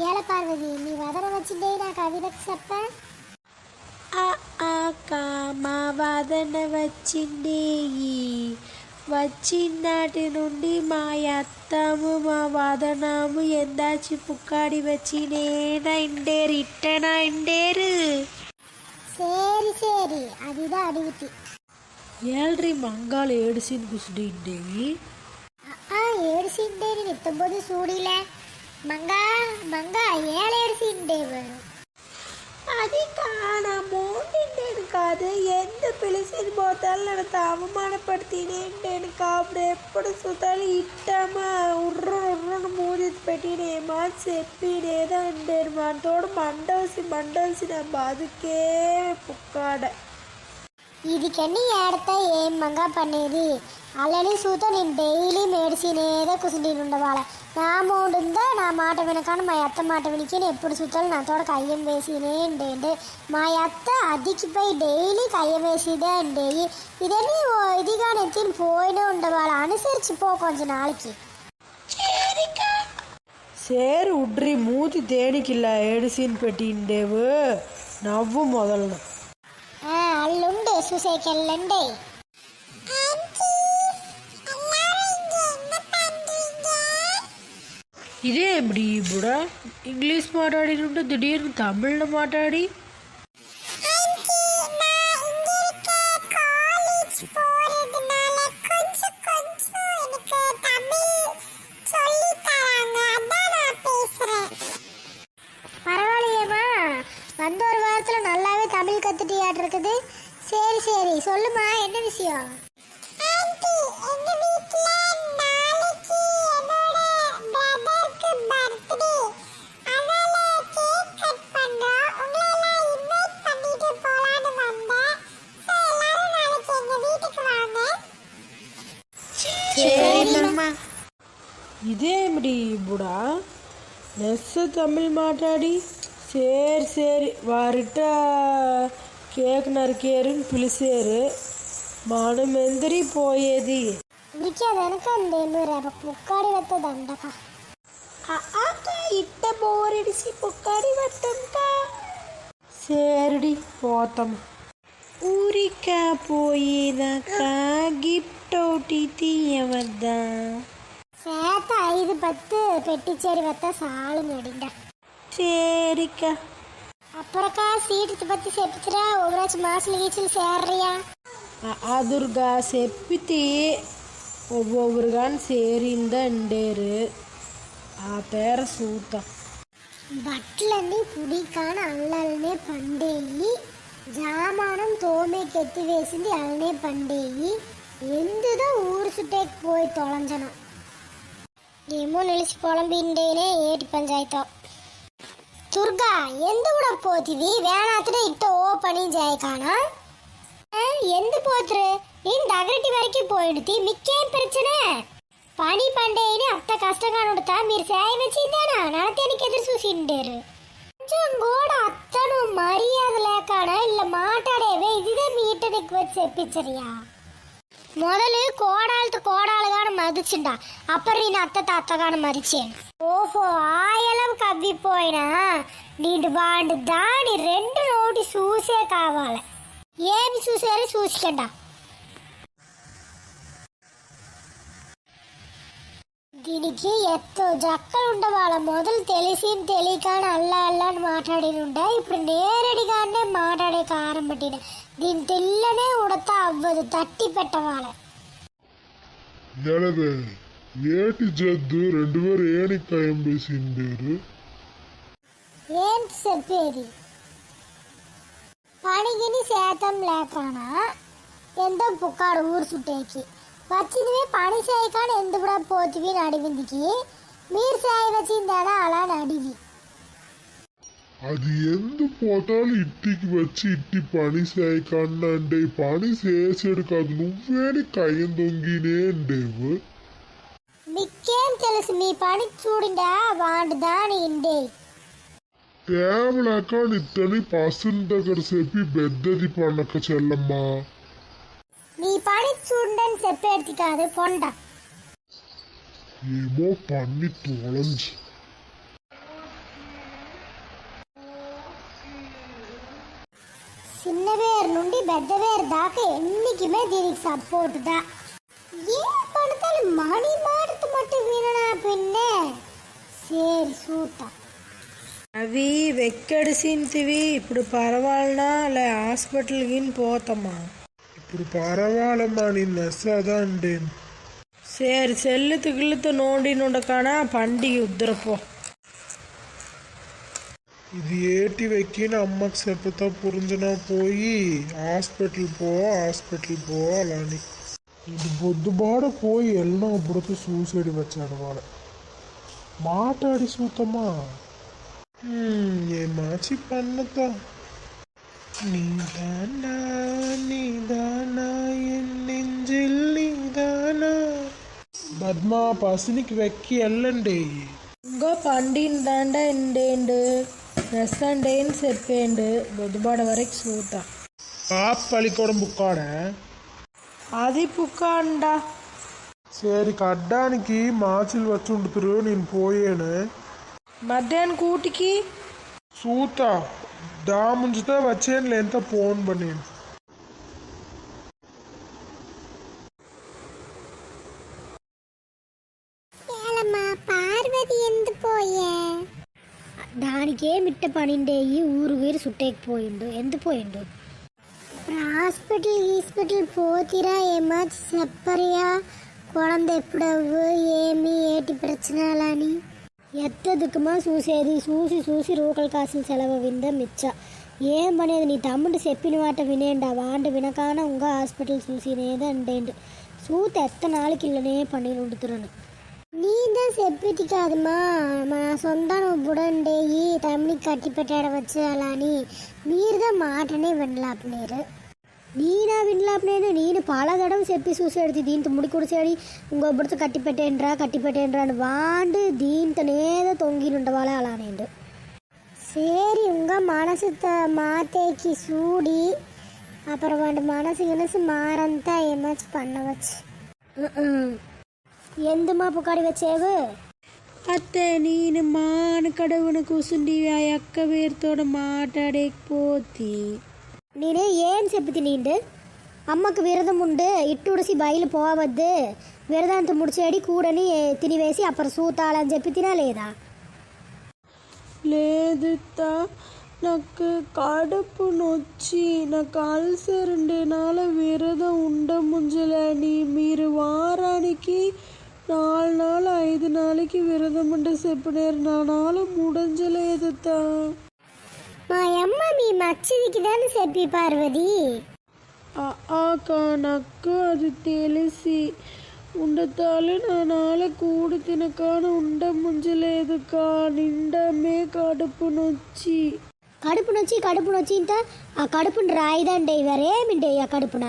ஏழை பார்வதி நீ வதற வச்சுட்டே நான் கவிதைக்கு சப்பேன் వదన వచ్చింది వచ్చినాటి నుండి మా అత్తము మా వదనము ఎందాచి పుక్కాడి వచ్చి నేనైండేరు ఇట్టనైండేరు సరి సరి అదిదా అడుగుతి ఏళ్ళి మంగాలు ఏడిసింది కుసుడిండేవి ఏడిసిండేరు ఎత్తబోదు చూడిలే మంగా మంగా ఏళ ఏడిసిండేవు అది కానము నిండేను కాదు ఎందు పిలిచింది పోతాలు నన్ను అవమానపడితేనేంటేను కాపుడు ఎప్పుడు సుతాలు ఇట్టమా ఉర్రు ఉర్రును మూది పెట్టినేమా చెప్పినేదో అండేను మా తోడు మండవసి మండవసి నా బాధకే పుక్కాడ இதுக்கென்ன ஏடத்த ஏன் மங்கா பண்ணேது ఆల్రెడీ సూతో నేను డైలీ మెడిసిన్ ఏదో కూర్చుంటూ ఉండవాళ్ళ నా అమౌంట్ ఉందా నా మాట వినకాను మా అత్త మాట వినికి నేను ఎప్పుడు చూస్తాను నాతో కయ్యం వేసినే ఉండేండి మా అత్త అదికిపోయి డైలీ కయ్యం వేసేదే అండి ఇదని ఇదిగా నెత్తిని పోయినే ఉండవాళ్ళ అనుసరిచిపో కొంచెం నాళ్ళకి சேரு உட்ரி மூத்தி தேனிக்கில்ல எடுசின்னு పెట్టిండేవు నవ్వు మొదలను అల్లుండే చూసేకెళ్ళండి ఇదే ఇప్పుడు ఇప్పుడు ఇంగ్లీష్ మాట్లాడినట్టు దిడీర్ని తమిళ్లో మాట్లాడి வந்து ஒரு வாரத்தில் நல்லாவே தமிழ் கற்றுட்டியாட்டு இருக்குது சரி சரி. சொல்லுமா என்ன விஷயம்? ఇదేమిటి ఇప్పుడా నెస్ తమిళ్ మాట్లాడి సేరి సేరి వారిట కేక్ నరికేరుని పిలిచారు మనం ఎందరి పోయేది విరికేది వెనకండి నువ్వు రేపు పుక్కాడి వెత్త దండక ఇట్ట బోరెడిసి పొక్కాడి వట్టంక సేరడి పోతాం ఊరిక పోయేదాక గిఫ్ట్ ఒకటి తీయవద్దా சேத்த ஐது பத்து பெட்டிச்சேரி வெத்த சாலு நடிண்ட சேரிக்க அப்புறக்கா சீட்டு பத்தி செப்பிச்சுரா ஒவ்வொரு மாசம் கீச்சில் சேர்றியா అదురుగా చెప్పితే ఒవ్వొరుగాని సేరిందా అండేరు ఆ పేర సూత బట్టలన్నీ పుడికాన అల్లనే పండేయి జామానం తోమేకెత్తి వేసింది అల్లనే పండేయి ఎందుదో ఊరు చుట్టేకి పోయి తొలంజనం ఏమో నిలిచి పొలంబిండేనే ఏటి పంచాయతం దుర్గా ఎందు కూడా పోతివి వేణాతుడు ఇట్ట ఓ పని చేయకానా ఎందు పోతురు నేను దగ్గరటి వరకు పోయిడుతి మిక్కేం ప్రచనే పని పండేని అంత కష్టంగా నుడతా మీరు సేయ వచ్చిందేనా నడతేనికి ఎదురు చూసిండారు కొంచెం కూడా అత్తను మర్యాద లేకాడా ఇలా మాట్లాడేవే ఇదిదే మీ ఇట్టనికి వచ్చి చెప్పించరియా మొదలు కోడాలతో కోడాలుగాను మదిచిండా అప్పుడు నేను అత్తతో అత్తగాను మరిచాను ఓహో ఆయలం కవ్విపోయినా నీటి బాండు దాని రెండు నోటి చూసే కావాలి ఏమి చూసారో చూసికండా దీనికి ఎత్తు జక్కలు ఉండవాళ్ళ మొదలు తెలిసి తెలియక అల్ల అల్ల అని మాట్లాడినుండే ఇప్పుడు నేరడిగానే మాట్లాడే కారం పట్టిన దీని తెల్లనే ఉడత అవ్వదు తట్టి పెట్టవాళ్ళ ఎలవే ఏటి జద్దు రెండు వేరు ఏనికి ఖాయం వేసిండారు ఏంటి చెప్పేది పనికిని శాతం లేకనా ఎంతో పుక్కాడు ఊరు చుట్టేకి వచ్చింది పని చేయకాని ఎందుకు కూడా పోతివి నడివిందికి మీరు చేయ వచ్చిందాడా అలా నడివి అది ఎందు పోతాలు ఇంటికి వచ్చి ఇంటి పని చేయకుండా అంటే ఈ పని చేసాడు కాదు నువ్వేని కయ్యం దొంగినే అండేవు మీకేం తెలుసు మీ పని చూడిండా వాడు దాని ఇండే తేవలేక నిత్తని పసుని దగ్గర చెప్పి పెద్దది పండక చెల్లమ్మా நீ படிச்சுண்டன்னு செப்பே எடுத்துக்காது போண்டா ஏமோ பண்ணி தொலைஞ்சு చిన్నవేరు నుండి పెద్దవేరు దాకా ఎన్నికిమే దీనికి సపోర్టుదా ఏ పడతాను మణి మాటతో మట్టు వినడా పిన్నే సేరి సూట అవి వెక్కడిసింటివి ఇప్పుడు పర్వాలనా లే హాస్పిటల్కి పోతామా ఇప్పుడు పర్వాలమ్మా నేను నెస్సదండి சரி செல்லுத்து கிள்ளுத்து நோண்டினுண்டக்கானா பண்டிகை உத்தரப்போ ఇది ఏటి వెక్కిన అమ్మకి చెప్తా పురించిన పోయి హాస్పిటల్ పో హాస్పిటల్ పో అలాని ఇది బొద్దుబాడ పోయి ఎల్లం అప్పుడుతో సూసైడ్ వచ్చాడు వాడు మాట్లాడి సూతమ్మా ఏ మాచి పన్నత నీదానా నీదానా ఎన్ నెంజిల్ నీదానా పద్మా పసినికి వెక్కి వెళ్ళండి ఇంకో పండిందాండా ఎండేండు నెస్సండేని చెప్పేండు బొద్దుబాడ వరకు చూతా పాప పలికోవడం బుక్కాడా అది పుక్కాండా సరి కడ్డానికి మాచిలు వచ్చి ఉండుతురు నేను పోయాను మధ్యాహ్నం కూటికి సూత ದಾಮುಂಜಿತ ವಚ್ಚೇನ್ಲೆ ಅಂತ ಫೋನ್ ಬನ್ನೇನು దానికే మిట్ట పనిండేయి ఊరు వేరు సుట్టేకి పోయిండు ఎందు పోయిండు హాస్పిటల్ హాస్పిటల్ పోతిరా ఏమా చెప్పరియా குழந்தை எப்படவு ఏమి ఏటి பிரச்சனைలని ఎత్త దుఃఖమా చూసేది చూసి చూసి రూకల కాసిన సెలవు వింద మిచ్చ ఏం అనేది నీ తమ్ముడు చెప్పిన మాట వినేండా వాంట వినకాన ఇంకా హాస్పిటల్ చూసినేది అంటేండు చూత ఎత్త నాలుగిల్లనే పని ఉండుతున్నాను నీదా చెప్పేది కాదమ్మా మా సొంతం బుడండేయి తమ్ముడికి కట్టి పెట్టాడు వచ్చి అలా అని మీరుదా మాటనే వినలాపలేరు నేనా వినలాపలేను నేను పాలగడం చెప్పి చూసాడు దీంతో ముడి కుడిసాడి ఇంకొబ్బడితో కట్టి పెట్టేండ్రా కట్టి పెట్టేండ్రా అని వాండు దీంతోనేదో తొంగినుండవాళ్ళ అలానేండు சரி உங்க மனசு த- மாத்தேக்கு சூடி அப்புறம் வந்து மனசு கினசு மாறந்தா ஏமாச்சும் பண்ண வச்சு ఎందుమా పుకాడి వచ్చేవు అత్తే నేను మాన కడవున కూసుండి ఆ అక్క పేరుతోడ మాట్లాడేకపోతే నేనే ఏం చెప్పి తినిండు అమ్మకు విరదం ఉండు ఇట్టుడిసి బయలు పోవద్దు విరదాంత ముడిచేడి కూడని తినివేసి అప్పుడు సూతాలని చెప్పి తినలేదా లేదు తా నాకు కడుపు నొచ్చి నాకు అల్సర్ ఉండే నాల విరదం ఉండ ముంజలని మీరు వారానికి నాలుగు నాలుగు ఐదు నాలుగుకి విరదం ఉండే చెప్పినారు నా నాలు ముడంజలేదు తా మా అమ్మ మీ మచ్చిదికి దాన్ని చెప్పి పార్వతి ఆక నాకు అది తెలిసి ఉండతాలు నా నాల కూడు తినకాన ఉండ ముంజలేదు కా నిండమే కడుపు నొచ్చి కడుపు నొచ్చి కడుపు నొచ్చి ఇంత ఆ కడుపుని రాయిదండే ఇవరేమిండే ఆ కడుపున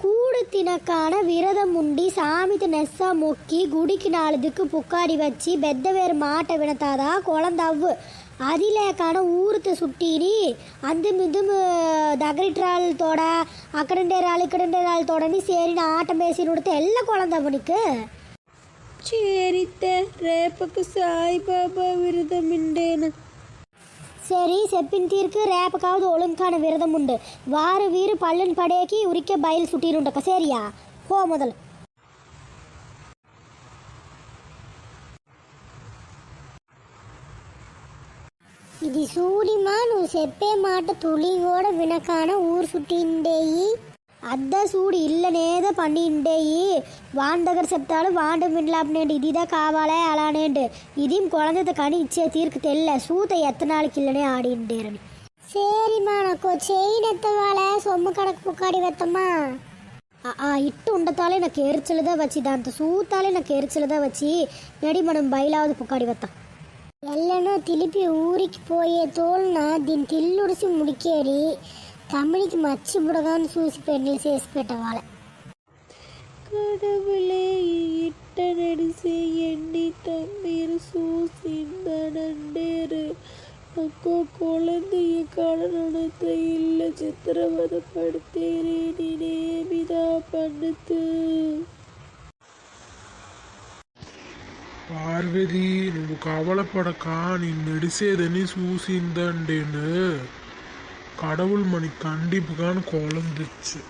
కూడు తినకాన విరదం ఉండి సామిత నెస్స మొక్కి గుడికి నాలుగు దిక్కు పుక్కాడి వచ్చి పెద్దవేరు మాట వినతాదా కొలందవ్వు అది లేకాన ఊరితో సుట్టిని అందు మిద్దు దగ్గరిటి రాళ్ళతోడ అక్కడుండే రాళ్ళు ఇక్కడుండే రాళ్ళతోడని సేరిన ఆట వేసి నుడితే ఎల్ల కొలందవ్వు నీకు చేరితే రేపకు సాయిబాబా విరదమిండేను சரி செப்பின் தீர்க்கு ரேப்பக்காவது ஒழுங்கான விரதம் உண்டு வாரு வீறு பல்லுன் படையக்கி உரிக்க பயில் சுட்டிருண்டக்க சரியா போ முதல் ఇది సూడిమా నువ్వు చెప్పే మాట తులి కూడా వినకాన ఊరు చుట్టిండేయి అద్దా సూడు ఇల్లనేదో పండిండేయి వాని దగ్గర చెప్తాడు వాంట వినలాపనేంటి ఇదిదా కావాలే అలానేంటి ఇది కుళందత కానీ ఇచ్చే తీరుకు తెల్ల సూత ఎత్తనాళ్ళకి ఇల్లనే ఆడిండేరని சரிம்மா எனக்கு செயின் எத்தவால சொம்மு கணக்கு புக்காடி வைத்தம்மா ఇట్టు ఉండతాలే నాకు ఎరిచలదా వచ్చి దాంతో సూతాలే నాకు ఎరిచలదా వచ్చి నడి మనం బయలావది పుకాడి వత్తాం ఎల్లనో తిలిపి ఊరికి పోయే తోలున దీని తిల్లుడిసి ముడికేరి తమ్ముడికి మచ్చి బుడగాను చూసి పెళ్లి చేసి పెట్టవాలి கடவுளே இட்ட நடிசை எண்ணி தண்ணீர் சூசிந்தனண்டேரு அக்கோ குழந்தைய கடனத்தை இல்ல చిత్రవదపడితేరే నేనేమిదా పన్నుతూ పార్వతి నువ్వు కవలపడక నేను నడిసేదని చూసిందండేను கடவுள் மணி கண்டிப்புக்கான குழந்துச்சு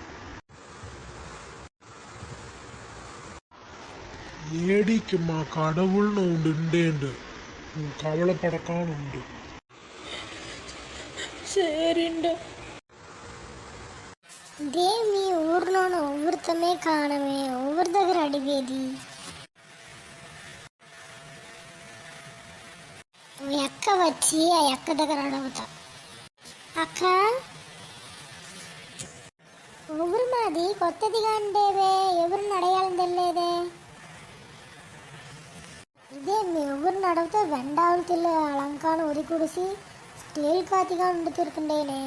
ஏடிக்குமா கடவுள்னு உண்டு உண்டேண்டு உன் கவலைப்படக்கான உண்டு சரிண்டா దేవి ఊర్లోనూ ఒవ్వరితమే కాణమే ఒవ్వరి దగ్గర మీ అక్క వచ్చి ఆ అక్క దగ్గర అడుగుతా అక్క ఊరు మాది కొత్తదిగా ఉండేవే ఎవరిని అడగాలని తెలియదే ఇదే మీ ఎవరిని అడిగితే వెండావులు తిల్లు అలంకారం ఉరి కుడిసి స్టీల్ కాతిగా ఉండుతుండేనే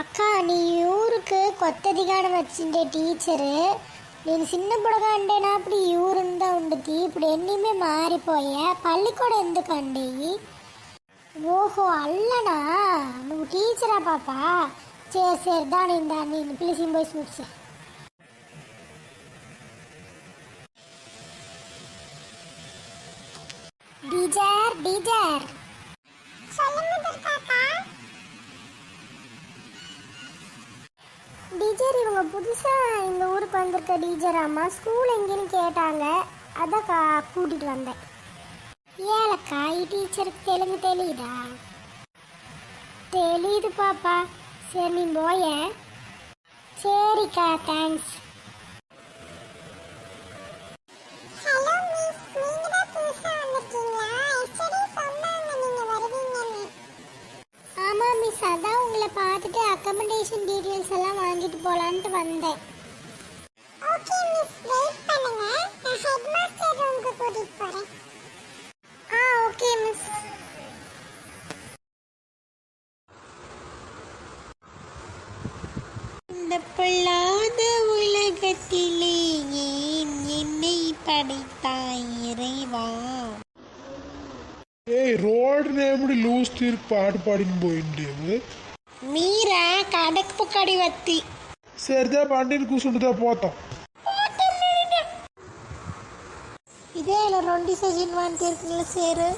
అక్క నీ ఊరుకు కొత్తదిగానే వచ్చిండే టీచరు నేను చిన్నప్పుడుగా ఉండేనప్పుడు ఈ ఊరుందా ఉండదు ఇప్పుడు ఎన్నిమే మారిపోయా పల్లికూడ ఎందుకండి ఓహో అల్లనా నువ్వు టీచరా పాప చేసేరు దాని దాన్ని పిలిచి పోయి చూసా డీజర్ డీజర్ புதுசாக இந்த ஊருக்கு வந்திருக்க டீச்சர் அம்மா ஸ்கூல் எங்கேன்னு கேட்டாங்க. அதான் கா கூட்டிகிட்டு வந்தேன். ஏலக்கா டீச்சருக்கு தெலுங்கு தெரியுதா? தெரியுது பாப்பா. சரி நீ போய சரிக்கா தேங்க்ஸ் போலான்ட்டு வந்தேன். இந்த பொல்லாத உலகத்திலே என்னை படைத்தாய் இறைவா? ஏய் రోడ్ నేమ్ని లూజ్ తీర్పు ఆట పాడిన పోయింది మీరా కడకు కడి వత్తి సరిదా బండిని కూర్చుంటుందా పోతాం ఇదే ఇలా రెండు సజిన్ వాన్ తీరుకున్న సేరు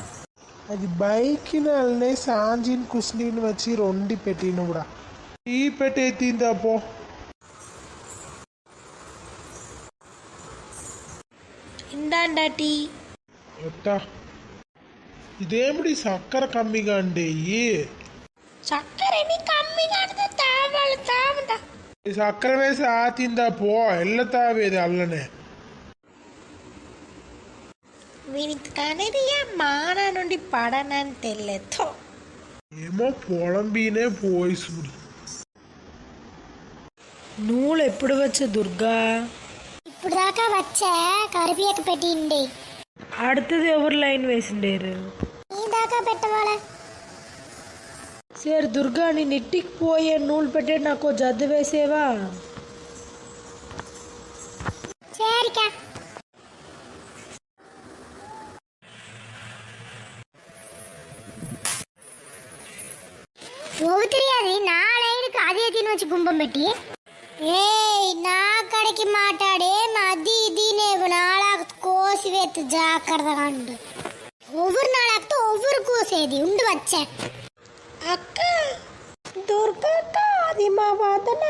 అది బైకినల్నే సాంజిన్ కుస్నీని వచ్చి రొండి పెట్టినవుడా ఈ పెట్టేసిందా పో ఇందాండా టీ ఎట్టా ఇదేమిటి సక్కర కమ్మిగా అండేయి చక్కరని కమ్మిగా తావాళ్ళు తామంట ಸಕ್ರವೇಶ ಆತಿಂದ ಪೋ ಎಲ್ಲ ತಾವೇದು ಅಲ್ಲನೆ వీనికి అనేది ఆ మాన నుండి పడనని తెలియదు ఏమో పొలంబీనే పోయిసుడు నూలు ఎప్పుడు వచ్చే దుర్గా ఇప్పుడు దాకా వచ్చా కరివేక పెట్టింది అడుతుంది ఎవరు లైన్ వేసిండేరు ఈ దాకా పెట్టవాలా ಸೇರ್ ದುರ್ಗಾನಿ ನಿಟ್ಟಿಗೆ ಪೋಯೆ ನೂಲ್ ಪೆಟ್ಟೆ ನಾಕೋ ಜದ್ದುವೆ ಸೇವಾ சரிக்கா. தெரியாது நாளை இருக்கு அது எதுன்னு வச்சு கும்பம் ஏய் நான் கடைக்கு மாட்டாடே மதி இதுன்னு நாளாக கோசி வேத்து ஜாக்கிரதை ஒவ்வொரு நாளாகத்தான் ஒவ்வொரு கோசேதி உண்டு வச்சேன். ದುರ್ಗಕ್ಕ ದಿಮಾವಾದನ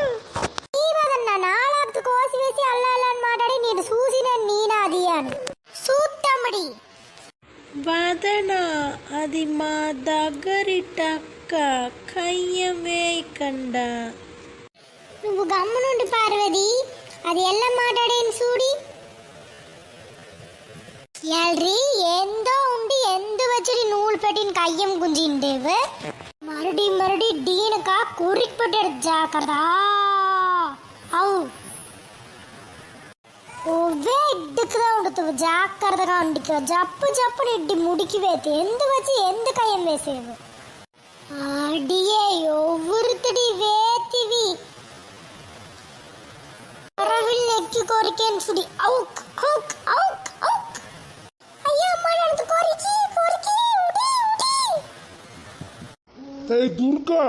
ಇವಾಗ ನನ್ನ ಹಾಳಾಗ್ತಕ್ಕೆ ಓಸಿ ವೇಸಿ ಅಲ್ಲ ಅಲ್ಲ ಮಾತಾಡಿ ನೀನು ಸೂಸಿನ ನೀನಾದಿಯಾನು ಸೂತ್ತಂಬಡಿ ವದನ ಅದಿಮಾ ದಗರಿಟಕ್ಕ ಕಯ್ಯమే ಕಂಡ నువ్వు గమ్మునుండి పార్వతి అది ఎల్ల మాట్లాడేను చూడి ఎల్రీ ఏందో ఉండి ఎందు వచ్చి నూలు పెట్టిన కయ్యం గుంజిండేవు மறுடி மறுடி டீனுக்கா குறிப்பிட்டு ஜாக்கிரதா అవు ఒవ్వే ఇడ్డుకుగా ఉండతావు జాగ్రత్తగా ఉండికో జప్పు జప్పుని ఇడ్డి ముడికి వేతి ఎందుకు వచ్చి ఎందుకు అయ్యం వేసేవు అడియే ఒవ్వొరుతడి వేతివి అరవిల్ ఎక్కి కొరికేన్ సుడి అవుక్ అవుక్ అవుక్ এই দুর্গা।